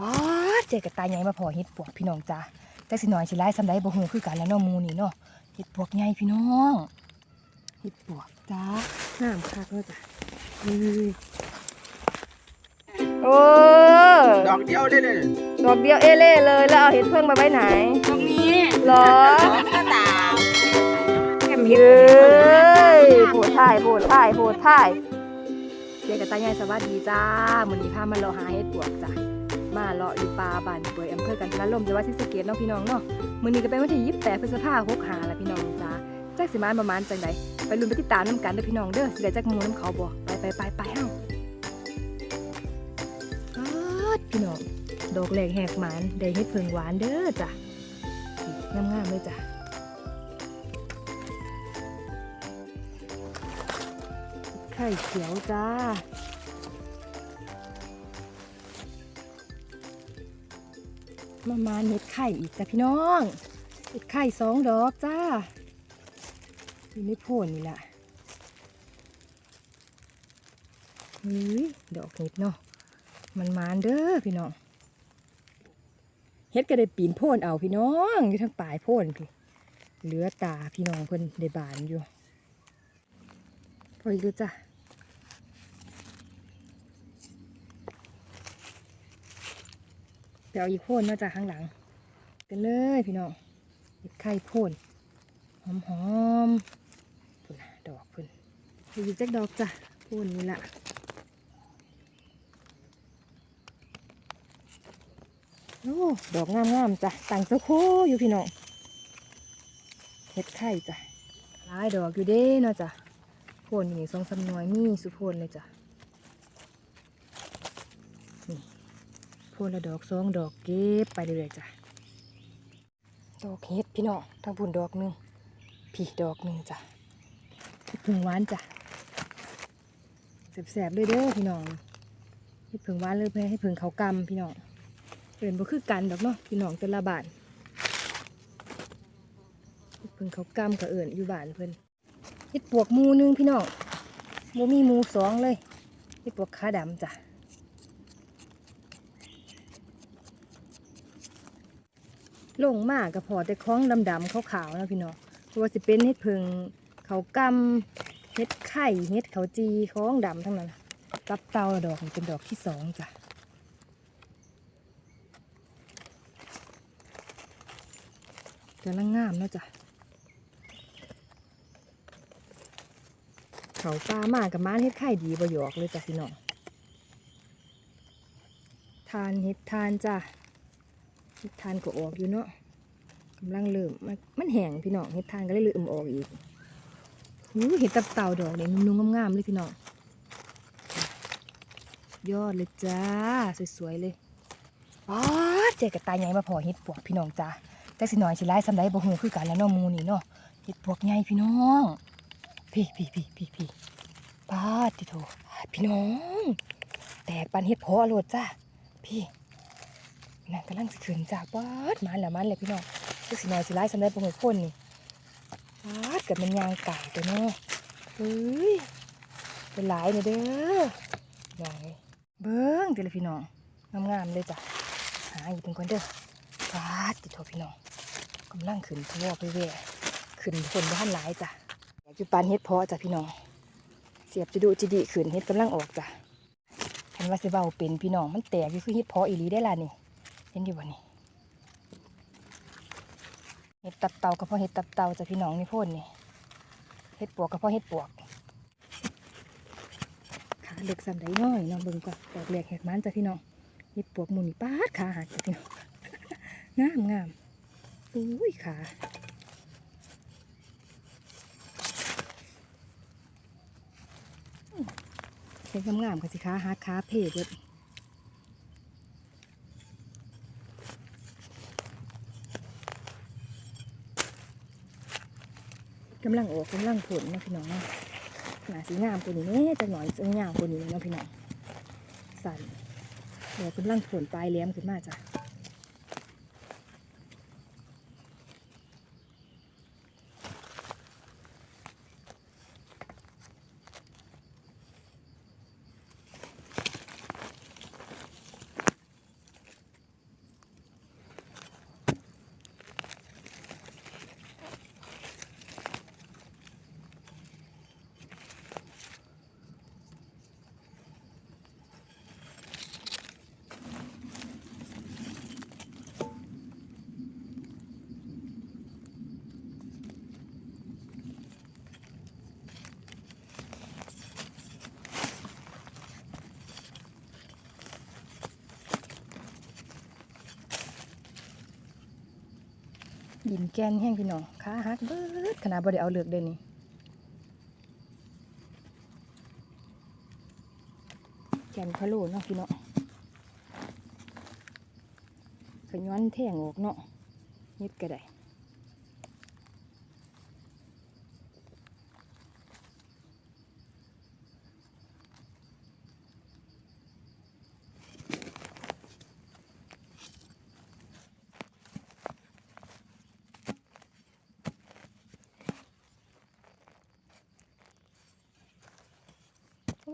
อ๋อเจอกับตาใหญ่มาพอเฮ็ดปวกพี่น้องจ้าแต่สิหน่อยสิไล่สำไรบ่ฮู้คือกันแล้วเนาะหมูนี่เนาะเฮ็ดปวกใหญ่พี่น้องเฮ็ดปวกจ้าน้ำคักเนาะจ้ะเฮ้ยโอ้ดอกเดียวได้เลยดอกเดียวเอเล่เลยแล้วเอาเห็ดเพิ่งมาไว้ไหน ตรงนี้หรอก็ตามแก้มเยเยอะ้ยโผดถ่ายโผดถ่ายโผดถ่ายเจอกับตาใหญ่สวัสดีจ้ามื้อนี้พามาเลาะหาเห็ดปวกจ้ะ มาเลาะอยู่ป่าบ้านเปื่อยอำเภอกันทรลมจังหวัดศรีสะเกษเนาะพี่น้องเนาะมื้อนี้ก็เป็นวันที่28พฤษภาคม65แล้วพี่น้องจ้าจักสิมาประมาณจังใดไปลุ้นไปติดตามนํกันเด้อพี่น้องเด้อสิได้จักหมู่นํเขาบ่ไปไปไปไปเฮาอ๊าดพี่น้องดอกแรกแหกหมานได้เห็ดเพิงหวานเด้อจ้ะงามๆเลยจ้ะไข่เขียวจ้า มามาเห็ดไข่อีกจ้ะพี่น้องเห็ดไข่สองดอกจ้าอยู่ในโพนนี่แหละเฮ้ยดอกเห็ดเนาะมันมานเด้อพี่น้องเฮ็ดก็ได้ปีนโพนเอาพี่น้องอยู่ทั้งปลายโพนพี่เหลือตาพี่น้องเพิ่นได้บานอยู่พออีกแล้วจ้ะ ดี๋ยวเอาอีกโพ่นมาจากข้างหลัง กันเลยพี่น้องเห็ดไข่โพ่นหอมหอมๆพุ่นะดอกพุ่นอาอีกจักดอกจ้ะโพ่นนี่ละโอ้ดอกงามๆจ้ะต่างเจ้าโคอยู่พี่น้องเห็ดไข่จ้ะหลายดอกอยู่เด้เนาะจ้ะโพ่นนี่สองสามหน่วยมีสุโพ่นเลยจ้ะ พูนละดอกสองดอกเก็บไปเรื่อยๆจ้ะดอกเห็ดพี่น้องทั้งพุ่นดอกหนึ่งพี่ดอกหนึ่งจ้ะเห็ดผึ่งหวานจ้ะแสบๆเลยเด้อพี่น้องเห็ดผึ่งหวานเลยเพื่อให้ผึ่งเขากำพี่น้องเอินบ่คือกันดอกเนาะพี่น้องแต่ละบ้านเห็ดผึ่งเขากำกับเอินอยู่บ้านเพิ่นเห็ดปวกหมูหนึงพี่น้องโมมีหมูสองเลยเห็ดปวกขาดำจ้ะ ลงมากกับพอแต่คล้องดำๆขาวๆนะพี่น้องเพราะว่าสิเป็นเห็ดเพิงเขากำเห็ดไข่เห็ดเขาจีคล้องดำทั้งนั้นน่ะกับเตาดอกเป็นดอกที่สองจ้ะกำลังงามนะจ้ะเขาปลามากกับม้านเห็ดไข่ดีประโยคเลยจ้ะพี่น้องทานเห็ดทานจ้ะ ฮ็ดทานก็ออกอยู่เนาะกำลังเริ่มมันแห้งพี่น้องเฮ็ดทานก็เลยเริ่มออกอีกหูเห็ดตับเต่าดอกเนี่ยนุ่มๆงามๆเลยพี่น้องยอดเลยจ้า สวยๆเลยอ๋อเจกับตาใหญ่มาพอเฮ็ดปวกพี่น้องจ้าแต่สิหน่อยสิไล่สำไรบ่ฮู้คือกันแล้วเนาะมูนี่เนาะเฮ็ดปวกใหญ่พี่น้อง พี่พี่พี่พี่พี่ปาดติโถพี่น้อง แตกปันเฮ็ดพอโลดจ้าพี่ น่ะกำลังสิขึ้นจากปาดมาแล้วมันเลยพี่น้องคือสิน้อยสิร้ายสำหรับบ่หัวคนนี่ปาดเกิดมันยางไก่ตัวเนาะเฮ้ยเป็นหลายเลยเด้อใหญ่เบิ้งเดี๋ยวเลยพี่น้องงามๆเลยจ้ะหาอีกเป็นคนเด้อปาดติดโทพี่น้องกำลังขึ้นทั่วไปเว่ขึ้นคนบ้านหลายจ้ะอยากจะปานเฮ็ดเพาะจ้ะพี่น้องเสียบจะดูจิดีขึ้นเฮ็ดกำลังออกจ้ะเห็นว่าสิเบาเป็นพี่น้องมันแตกอยู่คือเฮ็ดเพาะอีหลีได้ล่ะนี่ ห็นอยู่บ่นี่เห็ดตับเต่ากับพ่อเห็ดตับเต่าจ้ะพี่น้องนี่พ่นนี่เห็ดปวกกับพ่อเห็ดปวกขาเล็กสันไดน้อยเน้องเบิ่งก่อนดอกแหลกแหกมันจ้ะพี่น้องเห็ดปวกหมุนป้าดขาหักจ้ะพี่น้องงามงามอุ้ยขาเห็ดงามๆกับสิขาหักขาเพเกำลังออกกำลังผลนะพี่น้องเนาะหนาสีงามกว่านี้แน่จะหน่อยจะงามกว่านี้เนาะพี่น้องสั่นเดี๋ยวกำลังผลปลายแหลมขึ้นมาจ้ะ ดินแกนแห้งพี่น้องขาหักเบิดขนาดบ่ได้เอาเลือกเด้นี่แกนพะโล้เนาะพี่น้องขย้อนแท่งออกเนาะนิดก็ได้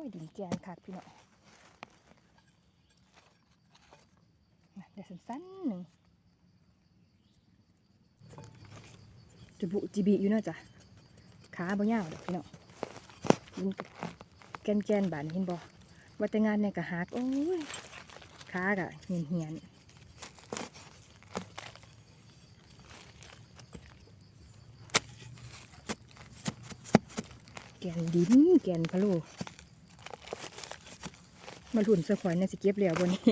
ยดินแกนคักพี่น้องน่ะเดี๋ยวสั้นๆหนึ่งจะบุจิบีอยู่เนาะจ้ะขาบ่ยาวดอกพี่น้องดินแกนแกนบานเห็นบ่ว่าแต่งานเนี่ยก็หักโอ้ยขากะเหียนเหียนแกนดินแกนพะโล มาหลุนสะขวัญในสิเก็บแล้วบนนี้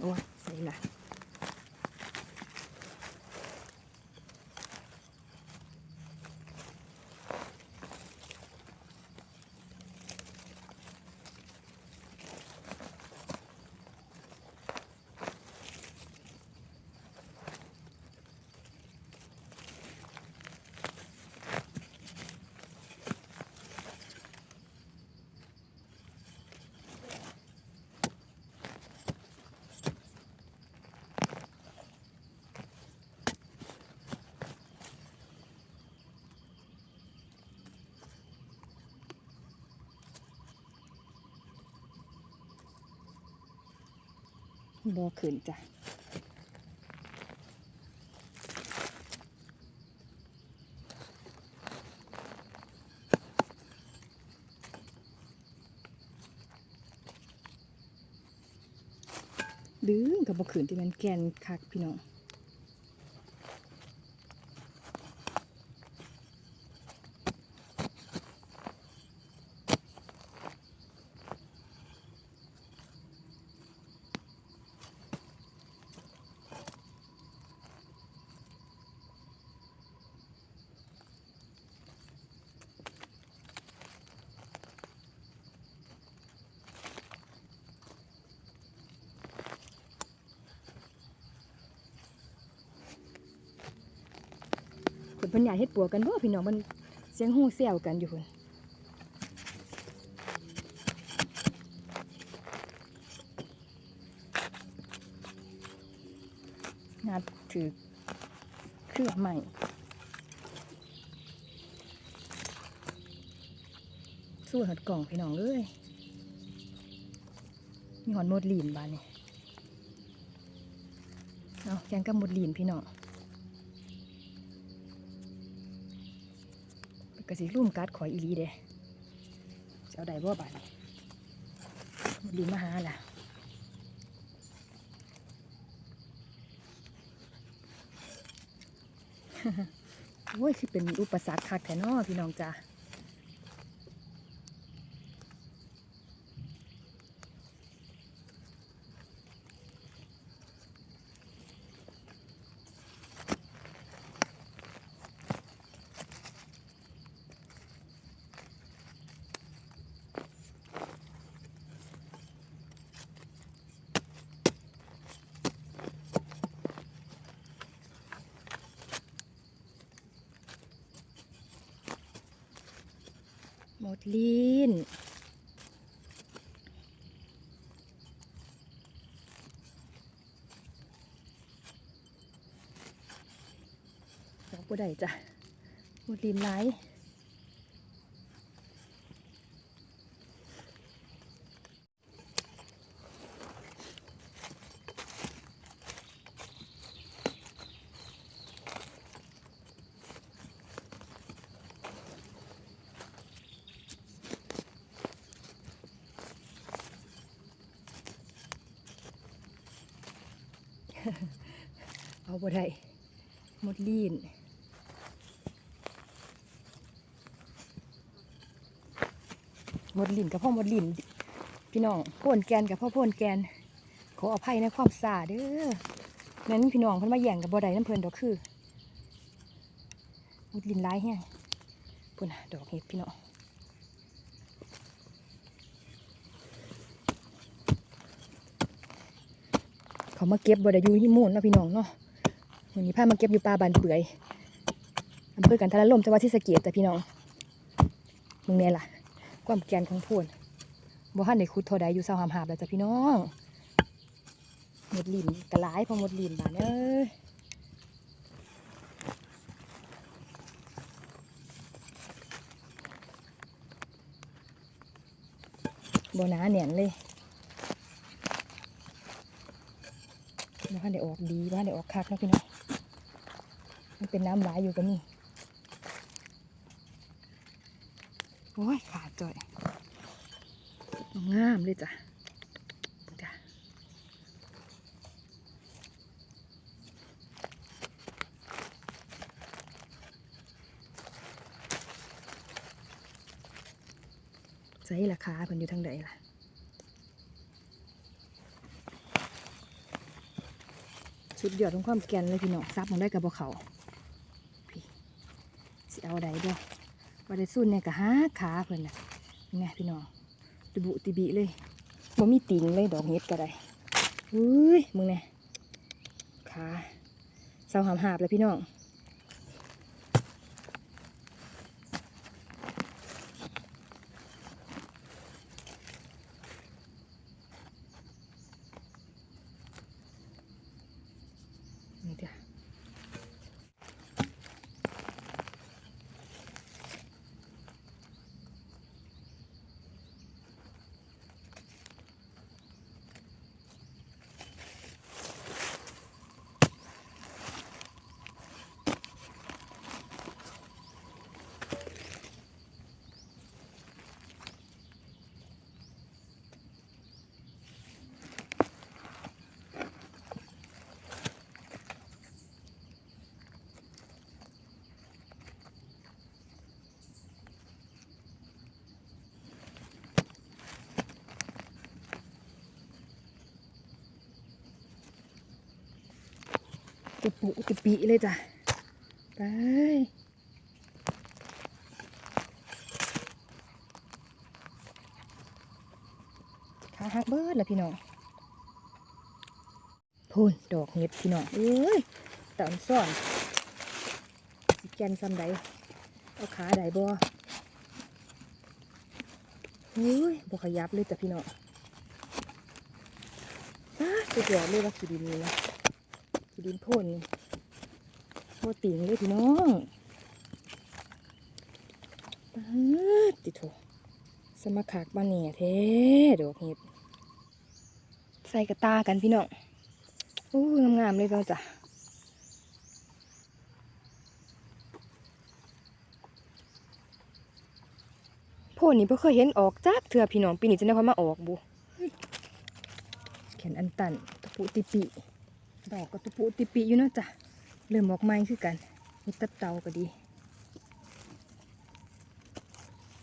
โอ้ยใส่ละ บอขืนจ้ะดึงกับบอขืนที่มันแกนคักพี่น้อง เพันใหญ่เฮ็ดปัวกันบ่พี่น้องมันเสียงหูเสียวกันอยู่คนงัดถือเครื่องใหม่สู้หดกล่องพี่น้องเอ้ยมีหอนหมดลีนบานนี่เอาแกงกับหมดลีนพี่น้อง กสิรุ่มกัดข่อยอีลีเด้จะเอาได้บ่บาดดีมาหาล่ะโอ้ยคือเป็นอุปสรรคคักแท้เนอพี่น้องจ้า ดลีนดอกบัได้จ้ะหมดลีนไหล เอาบ่ได้หมดลีนหมดลีนกับพ่อหมดลีนพี่น้องพ่นแกนกับพ่อพ่นแกน ขออภัยในความสาเด้อนั้นพี่น้องเพิ่นมาแย่งกับบ่ได้น้ำเพลินดอกคือมดลินร้ายแห้งปุ่นะดอกเห็ดพี่น้อง เขามาเก็บบ่ได้อยู่ที่มูนเนาะพี่น้องเนาะวันนี้พามาเก็บอยู่ป่าบานเปื่อยอำเภอกันทะลมจังหวัดศรีสะเกษแต่พี่น้องมึงแม่ล่ะ ความแกนของพูนบ่ทันได้ขุดเท่าใดอยู่เซาหามหาบแล้วจ้ะพี่น้องหมดลินกระหลายพอหมดลินบานเอ้ยบนาแน่นเลย บ่ทันได้ออกดีบ่ทันได้ออกคักนะพี่น้องมันเป็นน้ำหลายอยู่ก็มีโอ้ยขาดจ่อยงามเลยจ้ะจ้ะใส่ราคาเพิ่นอยู่ทางใดล่ะ สุดยอดของความแกนเลยพี่น้องซับมันได้กับบ่เขาพี่สิเอาใดบ่บ่ได้สุดเนี่ยก็หาขาเพิ่นน่ะนี่ไงพี่น้องติบุติบิเลยบ่มีติงเลยดอกเห็ดก็ได้อุ้ยมึงเนี่ยขาเสาหามหาบเลยพี่น้อง ติปุติปิเลยจ้ะ ไปขาหักเบิดแล้วพี่น้องพูนดอกเห็ดพี่น้องเอ้ยตามซ่อนสิแกนซ้ำใดเอาขาใดบ่เฮ้ยบ่ขยับเลยจ้ะพี่น้องอ้าสุดยอดเลยว่าขีดินนี่นะ ดินโพ่นนี่โคตรติ่งเลยพี่น้องปาดติโถสมาขากบ้านเนี่ยเท่ดอกเห็ดใส่กระตากันพี่น้องอู้งามๆเลยเปล่าจ้ะโพ่นนี่เพิ่เคยเห็นออกจากเถื่อพี่น้องปีนี้จะได้พามาออกบุแขนอันตันตะปุติปิ ดอกก็ตะปุติปิอยู่เนาะจ้ะเริ่มออกใหม่คือกันมีตับเตาก็ดี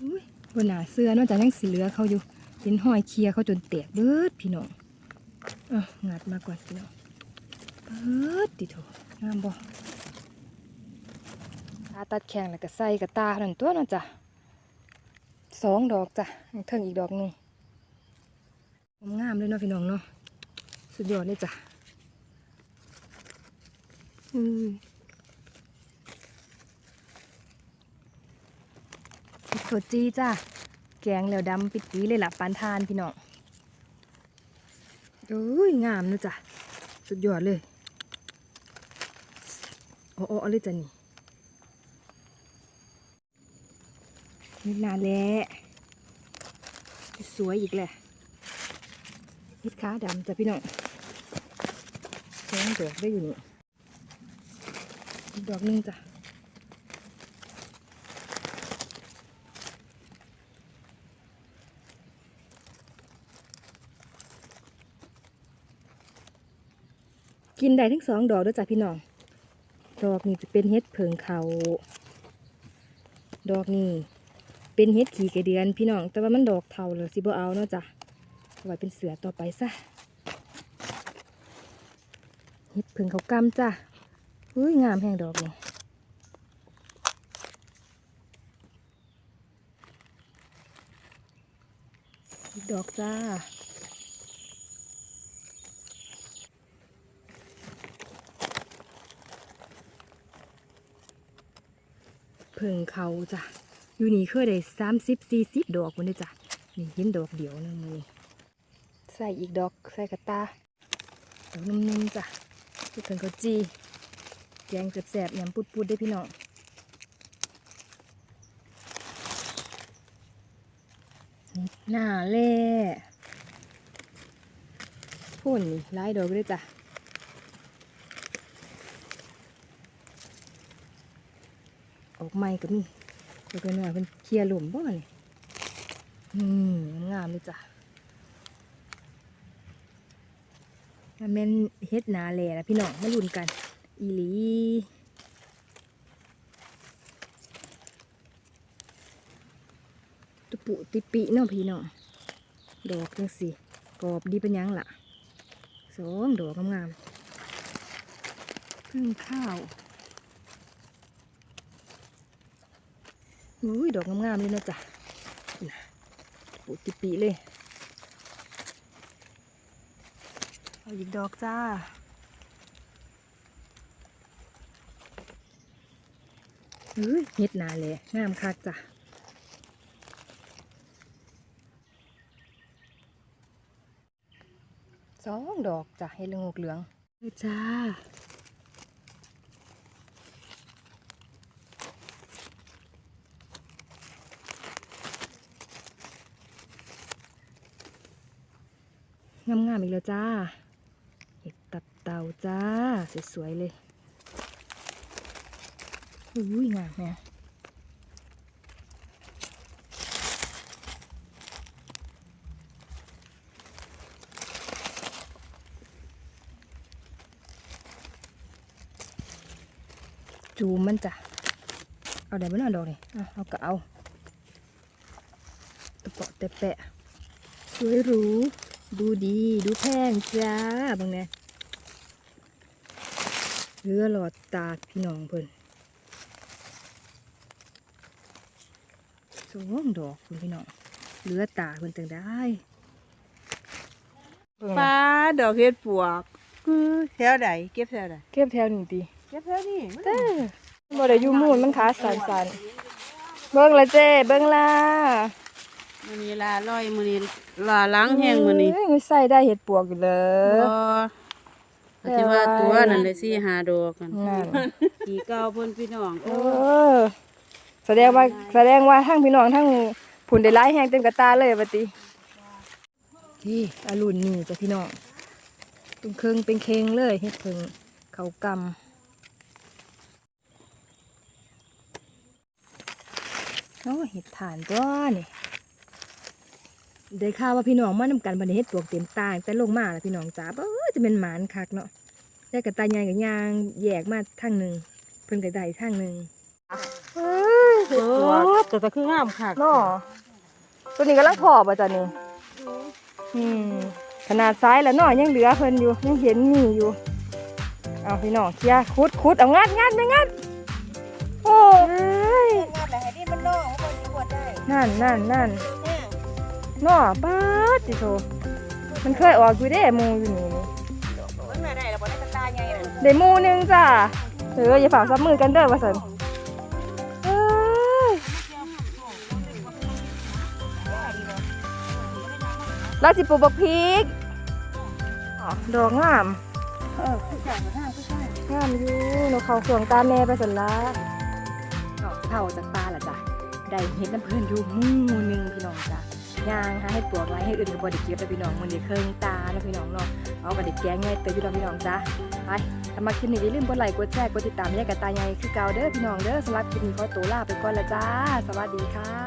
อุ้ยบนหนาเสื้อนอกจากยังสีเหลือเขาอยู่เห็นห้อยเคลียเขาจนแตกเบิดพี่น้องอะงัดมาก่อนพี่น้องเบิดติโถงามบ่ตาตัดแข้งแล้วก็ใส่กระตาหนั่นตัวนะจ้ะสองดอกจ้ะเทิงอีกดอกหนึงงามเลยเนาะพี่น้องเนาะสุดยอดเลยจ้ะ อืมพริกถั่วจีจ้ะ แกงแล้วดำปิดปีเลยล่ะปานทานพี่น้องโอ้ยงามนะจ้ะ สุดยอดเลยโอ้โอ้เอาเลยจ้ะนี่นี่นานแล้วสวยอีกแหละเฮ็ดขาดำจ้ะพี่น้องแกงดอกได้อยู่นี่ อีกดอกหนึงจ้ะกินได้ทั้งสองดอกด้วยจ้ะพี่น้อง ดอกนี้จะเป็นเห็ดเพิงเขา ดอกนี้เป็นเห็ดขี่กระเดือนพี่น้อง แต่ว่ามันดอกเทาเลยสิบ่เอาเนาะจ้ะเอไว้เป็นเสือต่อไปซะ เฮ็ดผึ่งเขากำจ้ะ อุ้ยงามแห่งดอกนี่ดอกจ้าเพิ่งเขาจ้ะ อยู่นี่เคยได้สามสิบสี่สิบดอกมันเลยจ้ะ นี่เห็นดอกเดียวนึงนี่ใส่อีกดอกใส่กระตาดอกนุ่มๆจ้ะที่เพิ่งเขาจี แกงแสบๆยำปุดๆได้พี่น้องนี่หน้าเล่พ่นนี่หลายดอกเลยจ้ะออกใหม่ก็มีตัวก็หน่อยเป็นเคลียร์หลุมบ่นี่นี่งามเลยจ้ะมันเป็นเฮ็ดหนาแหล่นะพี่น้องมาลุ้นกัน อีลีตุปุติปิเนาะพี่น้องดอกจังสิกรอบดีเป็นยังล่ะสองดอกงามๆพึ่งข้าวอุ้ยดอกงามๆเลยนะจ๊ะน่ะปุติปีเลย เอาอีกดอกจ้า เฮ้ยเฮ็ดนาเลยงามคักจ้ะสองดอกจ้ะเฮ็ดเหลืองเหลืองเจ้างามๆอีกแล้วจ้า เห็ดตับเต่าจ้า สวยๆเลย อุ้ยงามเนี่ยจูมมันจ้ะ เอาได้บ้างดอกนี่อะเอาก็เอาตะเปาะแต่แปะสวยหรู ดูดี ดูแพงจ้าบางเนี่ยเรือหลอดตาพี่น้องเพิ่น องดอกคุณพี่น้องเรือตาเพิ่นจังได้เบิ่งปลานะดอกเห็ดปวกคือแถวใดเก็บแถวใดเก็บแถวนี้ติเก็บแถวนี้มันเด้อบ่ได้อยู่มูนมันขาสั่นๆเบิ่งละเจ้เบิ่งละมื้อนี้ลาลอยมื้อนี้ลาล้างแห้งมื้อนี้เอ้ยใส่ได้เห็ดปวกอยู่เลบ่ยก็สิว่าตัวนั่นเลยสิหาดอกกันนั่นขี่เก่าเพิ่นพี่น้องเออ แสดงว่าแสดงว่าทั้งพี่น้องทั้งผุนได้ร้ายแห้งเต็มกระตาเลยปฏิที่อรุณนี่จ้ะพี่น้องเป็นเครื่องเป็นเคงเลยเฮ็ดเพิงเขากำโอ้เห็ดฐานตัวนี่ได้ข่าวว่าพี่น้องมานำกันบันเฮ็ดปวกเต็มตาแต่ลงมาแล้วพี่น้องจ้าเออจะเป็นหมานคักเนาะได้กระตายใหญ่กับยางแยกมาทางหนึ่งเพิ่นกระไดทางหนึ่ง เห็ดปลวกแต่ก็คืองามคักเนาะตัวนี้กำลังพอป่ะจ้ะนี่อืมขนาดซ้ายแล้วเนาะยังเหลือเพิ่นอยู่ยังเห็นมีอยู่ เอาพี่น้องเคลียร์คุดคุดเอางัดงัดไม่งัดโอ้ยงามแล้วให้นี่มันน้องบ่สิบ่ได้นั่นนั่นนั่นแห้งเนาะป้าดจิโตมันเคยออกอยู่เด้หมูอยู่นี่มันมาได้แล้วบ่ได้กระตายใหญ่นั่นได้หมูหนึงจ้ะเอออย่าฝากซับมือกันเด้อว่าสัน เราสิปลูกบักพริกอ๋อดอกงามเออผู้ชายมาทางผู้ชายงามอยู่นกเขาเฟืองตาแม่ไปสันละดอกเผาจากปลาล่ะจ้ะได้เห็ดน้ำเพิ่นอยู่หมู่หนึงพี่น้องจ้ะย่างหาให้ปลวกไว้ให้อื่นกับบไดิเก็บไปพี่น้องมันเด็เครื่องตาแล้วพี่น้องเนาะเอากระเด็กแกงไงเตยพี่น้องพี่น้องจ้ะไปถ้ามาคลิปนี้อย่าลืมกดไลค์กดแชร์กดติดตามแยกกับตาใหญ่คือเกาเด้อพี่น้องเด้อสำหรับคลิปนี้ขอตัวลาไปก่อนละจ้า สวัสดีค่ะ